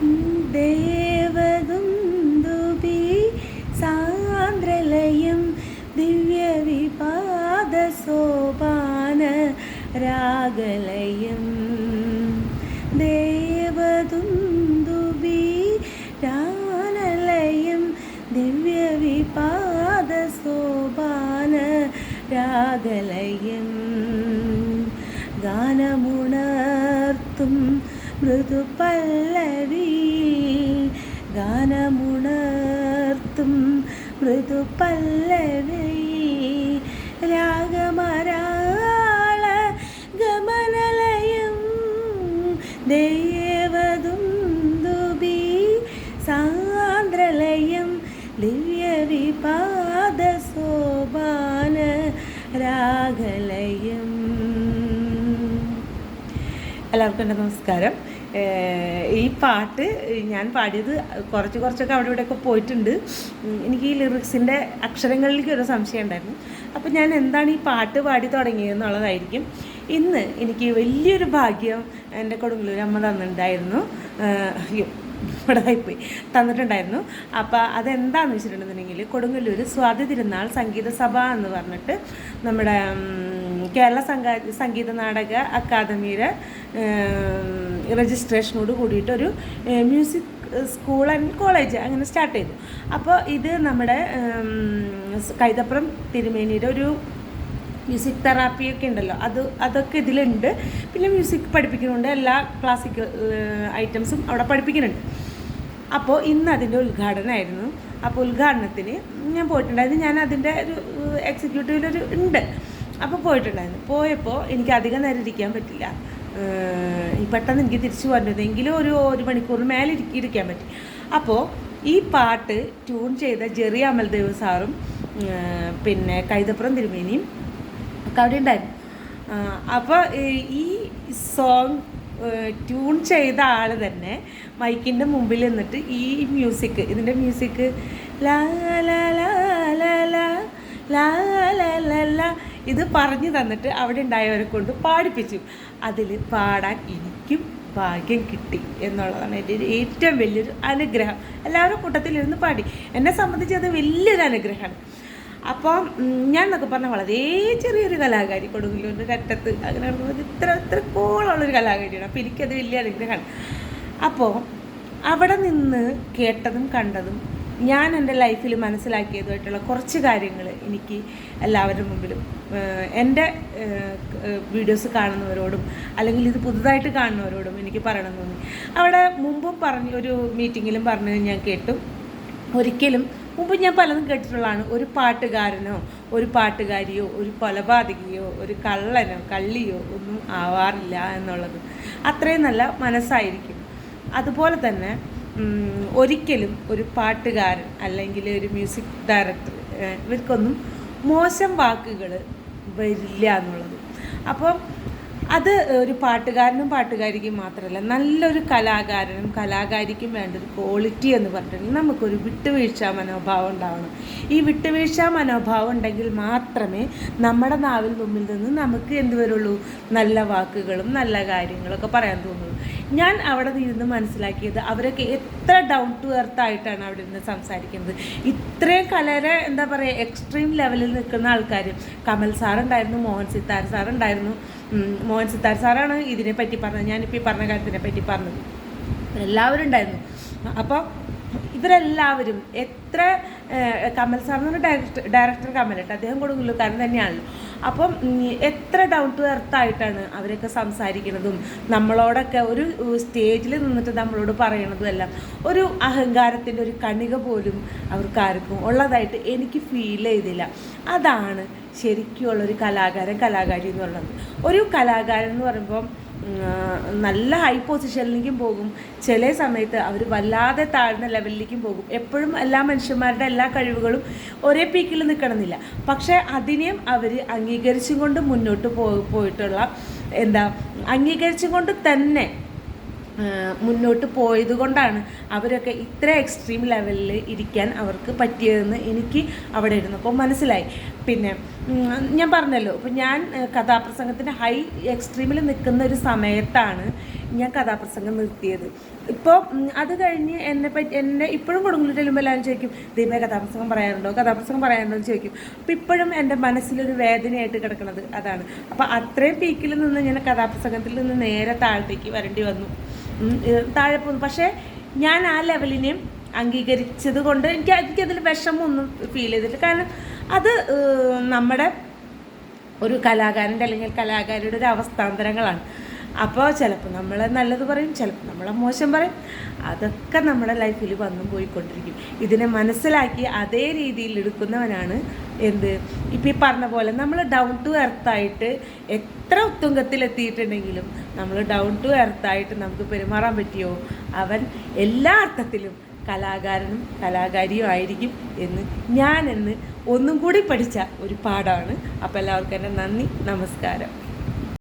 ദേവദുന്ദുബി സാന്ദ്രലയം ദിവ്യവിപാദ സോപാന രാഗലയം. ദേവദുന്ദുബി രാനലയം ദിവ്യവിപാദ സോപാന രാഗലയം. ഗാനമുണർത്തും മൃദുപല്ലവിയിൽ ഗാനമുണർത്തും മൃദുപല്ലവിയിൽ രാഗമരാള ഗമനലയം ദേവതും എല്ലാവർക്കും എന്റെ നമസ്കാരം. ഈ പാട്ട് ഞാൻ പാടിയത് കുറച്ച് കുറച്ചൊക്കെ അവിടെ ഇവിടെയൊക്കെ പോയിട്ടുണ്ട്. എനിക്ക് ഈ ലിറിക്സിന്റെ അക്ഷരങ്ങളിലേക്ക് ഒരു സംശയം ഉണ്ടായിരുന്നു. അപ്പോൾ ഞാൻ എന്താണ് ഈ പാട്ട് പാടി തുടങ്ങിയതെന്നുള്ളതായിരിക്കും ഇന്ന് എനിക്ക് വലിയൊരു ഭാഗ്യം എന്റെ കൊടുങ്ങല്ലൂർ അമ്മ തന്നിട്ടുണ്ടായിരുന്നു. അയ്യോ ഇവിടെ ആയിപ്പോയി. തന്നിട്ടുണ്ടായിരുന്നു. അപ്പോൾ അതെന്താണെന്ന് വെച്ചിട്ടുണ്ടെന്നുണ്ടെങ്കിൽ കൊടുങ്ങല്ലൂർ സ്വാതി തിരുനാൾ സംഗീത സഭ എന്ന് പറഞ്ഞിട്ട് നമ്മുടെ കേരള സംഘ സംഗീത നാടക അക്കാദമിയുടെ രജിസ്ട്രേഷനോട് കൂടിയിട്ട് ഒരു മ്യൂസിക് സ്കൂൾ ആൻഡ് കോളേജ് അങ്ങനെ സ്റ്റാർട്ട് ചെയ്തു. അപ്പോൾ ഇത് നമ്മുടെ കൈതപ്പുറം തിരുമേനിയുടെ ഒരു മ്യൂസിക് തെറാപ്പിയൊക്കെ ഉണ്ടല്ലോ. അത് അതൊക്കെ ഇതിലുണ്ട്. പിന്നെ മ്യൂസിക് പഠിപ്പിക്കുന്നുണ്ട്. എല്ലാ ക്ലാസിക്കൽ ഐറ്റംസും അവിടെ പഠിപ്പിക്കുന്നുണ്ട്. അപ്പോൾ ഇന്ന് അതിന്റെ ഉദ്ഘാടനമായിരുന്നു അപ്പോൾ ഉദ്ഘാടനത്തിന് ഞാൻ പോയിട്ടുണ്ടായിരുന്നു ഞാൻ അതിന്റെ ഒരു എക്സിക്യൂട്ടീവിലൊരു ഉണ്ട്. അപ്പോൾ പോയിട്ടുണ്ടായിരുന്നു പോയപ്പോൾ എനിക്ക് അധികം നേരം ഇരിക്കാൻ പറ്റില്ല പെട്ടെന്ന് എനിക്ക് തിരിച്ചു പോരേണ്ടത് എങ്കിലും ഒരു ഒരു മണിക്കൂറിന് മേലെ ഇരിക്കി ഇരിക്കാൻ പറ്റി അപ്പോൾ ഈ പാട്ട് ട്യൂൺ ചെയ്ത ജെറി അമൽദേവ് സാറും പിന്നെ കൈതപ്പുറം തിരുമേനിയും ഒക്കെ അവിടെ ഉണ്ടായിരുന്നു അപ്പോൾ ഈ സോങ് ട്യൂൺ ചെയ്ത ആൾ തന്നെ മൈക്കിന്റെ മുമ്പിൽ നിന്നിട്ട് ഈ മ്യൂസിക് ഇതിന്റെ മ്യൂസിക് ലാ ലാ ലാ ലാ ലാ ലാ ലാ ലാ ഇത് പറഞ്ഞു തന്നിട്ട് അവിടെ ഉണ്ടായവരെ കൊണ്ട് പാടിപ്പിച്ചു. അതിൽ പാടാൻ എനിക്കും ഭാഗ്യം കിട്ടി എന്നുള്ളതാണ് എന്റെ ഒരു ഏറ്റവും വലിയൊരു അനുഗ്രഹം. എല്ലാവരും കൂട്ടത്തിലിരുന്ന് പാടി. എന്നെ സംബന്ധിച്ച് അത് വലിയൊരു അനുഗ്രഹമാണ്. അപ്പോൾ ഞാൻ എന്നൊക്കെ പറഞ്ഞാൽ വളരെ ചെറിയൊരു കലാകാരി കൊടുങ്ങല്ലൂരിന്റെ കറ്റത്ത് അങ്ങനെ പറഞ്ഞത് ഇത്ര ഇത്ര കോളുള്ളൊരു കലാകാരിയാണ്. അപ്പോൾ എനിക്കത് വലിയ അനുഗ്രഹമാണ്. അപ്പോൾ അവിടെ നിന്ന് കേട്ടതും കണ്ടതും ഞാൻ എന്റെ ലൈഫിൽ മനസ്സിലാക്കിയതുമായിട്ടുള്ള കുറച്ച് കാര്യങ്ങൾ എനിക്ക് എല്ലാവരുടെ മുമ്പിലും എന്റെ വീഡിയോസ് കാണുന്നവരോടും അല്ലെങ്കിൽ ഇത് പുതുതായിട്ട് കാണുന്നവരോടും എനിക്ക് പറയണം തോന്നി. അവിടെ മുമ്പും പറഞ്ഞ ഒരു മീറ്റിങ്ങിലും പറഞ്ഞത് ഞാൻ കേട്ടു. ഒരിക്കലും മുമ്പ് ഞാൻ പലതും കേട്ടിട്ടുള്ളതാണ്. ഒരു പാട്ടുകാരനോ ഒരു പാട്ടുകാരിയോ ഒരു കൊലപാതകിയോ ഒരു കള്ളനോ കള്ളിയോ ഒന്നും ആവാറില്ല എന്നുള്ളത്. അത്രയും നല്ല മനസ്സായിരിക്കും. അതുപോലെ തന്നെ ഒരിക്കലും ഒരു പാട്ടുകാരൻ അല്ലെങ്കിൽ ഒരു മ്യൂസിക് ഡയറക്ടർ ഇവർക്കൊന്നും മോശം വാക്കുകൾ വരില്ല എന്നുള്ളത്. അപ്പം അത് ഒരു പാട്ടുകാരനും പാട്ടുകാരിക്കും മാത്രമല്ല നല്ലൊരു കലാകാരനും കലാകാരിക്കും വേണ്ട ഒരു ക്വാളിറ്റി എന്ന് പറഞ്ഞിട്ടുണ്ടെങ്കിൽ നമുക്കൊരു വിട്ടുവീഴ്ച മനോഭാവം ഉണ്ടാവണം. ഈ വിട്ടുവീഴ്ച മനോഭാവം ഉണ്ടെങ്കിൽ മാത്രമേ നമ്മുടെ നാവിൽ മുമ്പിൽ നിന്ന് നമുക്ക് എന്ത് വരുള്ളൂ നല്ല വാക്കുകളും നല്ല കാര്യങ്ങളൊക്കെ പറയാൻ തോന്നുള്ളൂ. ഞാൻ അവിടെ നിന്ന് മനസ്സിലാക്കിയത് അവരൊക്കെ എത്ര ഡൗൺ ടു എർത്ത് ആയിട്ടാണ് അവിടെ നിന്ന് സംസാരിക്കുന്നത്. ഇത്രയും കലരെ എന്താ പറയുക എക്സ്ട്രീം ലെവലിൽ നിൽക്കുന്ന ആൾക്കാർ കമൽ സാറുണ്ടായിരുന്നു മോഹൻ സിത്താർ സാറുണ്ടായിരുന്നു മോഹൻ സിത്താർ സാറാണ് ഇതിനെ പറ്റി പറഞ്ഞത്. ഞാനിപ്പോൾ ഈ പറഞ്ഞ കാര്യത്തിനെ പറ്റി പറഞ്ഞത്. എല്ലാവരും ഉണ്ടായിരുന്നു. അപ്പോൾ ഇവരെല്ലാവരും എത്ര കമൽ സാർ പറഞ്ഞ ഡയറക്ടർ ഡയറക്ടർ കമലുണ്ട് അദ്ദേഹം കാരണം തന്നെയാണല്ലോ. അപ്പം എത്ര ഡൗൺ ടു എർത്ത് ആയിട്ടാണ് അവരൊക്കെ സംസാരിക്കുന്നതും നമ്മളോടൊക്കെ ഒരു സ്റ്റേജിൽ നിന്നിട്ട് നമ്മളോട് പറയണതും എല്ലാം ഒരു അഹങ്കാരത്തിന്റെ ഒരു കണിക പോലും അവർക്കാർക്കും ഉള്ളതായിട്ട് എനിക്ക് ഫീൽ ചെയ്തില്ല. അതാണ് ശരിക്കുമുള്ളൊരു കലാകാരൻ കലാകാരി എന്ന് പറയുന്നത്. ഒരു കലാകാരൻ എന്ന് പറയുമ്പം നല്ല ഹൈ പൊസിഷനിലേക്കും പോകും. ചില സമയത്ത് അവർ വല്ലാതെ താഴ്ന്ന ലെവലിലേക്കും പോകും. എപ്പോഴും എല്ലാ മനുഷ്യന്മാരുടെ എല്ലാ കഴിവുകളും ഒരേ പീക്കിൽ നിൽക്കണമെന്നില്ല പക്ഷേ അതിനെയും അവർ അംഗീകരിച്ചും കൊണ്ട് മുന്നോട്ട് പോയിട്ടുള്ള എന്താ അംഗീകരിച്ചും കൊണ്ട് തന്നെ മുന്നോട്ട് പോയത് കൊണ്ടാണ് അവരൊക്കെ ഇത്ര എക്സ്ട്രീം ലെവലിൽ ഇരിക്കാൻ അവർക്ക് പറ്റിയതെന്ന് എനിക്ക് അവിടെ ഇരുന്നപ്പോൾ മനസ്സിലായി. പിന്നെ ഞാൻ പറഞ്ഞല്ലോ ഇപ്പം ഞാൻ കഥാപ്രസംഗത്തിന്റെ ഹൈ എക്സ്ട്രീമിൽ നിൽക്കുന്ന ഒരു സമയത്താണ് ഞാൻ കഥാപ്രസംഗം നിർത്തിയത്. ഇപ്പോൾ അത് കഴിഞ്ഞ് എന്നെ പറ്റി എന്നെ ഇപ്പോഴും കൊടുങ്ങല്ലൂർ ചെല്ലുമ്പോൾ എല്ലാവരും ചോദിക്കും ദീപ കഥാപ്രസംഗം പറയാറുണ്ടോ? കഥാപ്രസംഗം പറയാറുണ്ടോ? എന്ന് ചോദിക്കും. അപ്പോൾ ഇപ്പോഴും എന്റെ മനസ്സിലൊരു വേദനയായിട്ട് കിടക്കുന്നത് അതാണ്. അപ്പോൾ അത്രയും പീക്കിൽ നിന്ന് ഞാൻ കഥാപ്രസംഗത്തിൽ നിന്ന് നേരെ താഴത്തേക്ക് വരേണ്ടി വന്നു. താഴെ പോകുന്നു. പക്ഷേ ഞാൻ ആ ലെവലിനെയും അംഗീകരിച്ചത് കൊണ്ട് എനിക്ക് എനിക്കതിൽ വിഷമമൊന്നും ഫീൽ ചെയ്തിട്ടില്ല. കാരണം അത് നമ്മുടെ ഒരു കലാകാരന്റെ അല്ലെങ്കിൽ കലാകാരിയുടെ ഒരു അവസ്ഥാന്തരങ്ങളാണ്. അപ്പോൾ ചിലപ്പോൾ നമ്മൾ നല്ലത് പറയും ചിലപ്പോൾ നമ്മളെ മോശം പറയും. അതൊക്കെ നമ്മുടെ ലൈഫിൽ വന്നും പോയിക്കൊണ്ടിരിക്കും. ഇതിനെ മനസ്സിലാക്കി അതേ രീതിയിൽ എടുക്കുന്നവനാണ് എന്ത്? ഇപ്പോൾ ഈ പറഞ്ഞ പോലെ നമ്മൾ ഡൗൺ ടു എർത്തായിട്ട് എത്ര ഉത്തുംഗത്തിലെത്തിയിട്ടുണ്ടെങ്കിലും നമ്മൾ ഡൗൺ ടു എർത്തായിട്ട് നമുക്ക് പെരുമാറാൻ പറ്റിയോ? അവൻ എല്ലാ അർത്ഥത്തിലും കലാകാരനും കലാകാരിയും ആയിരിക്കും എന്ന് ഞാൻ ഒന്നും കൂടി പഠിച്ച ഒരു പാഠമാണ്. അപ്പോൾ എല്ലാവർക്കും എന്റെ നന്ദി നമസ്കാരം.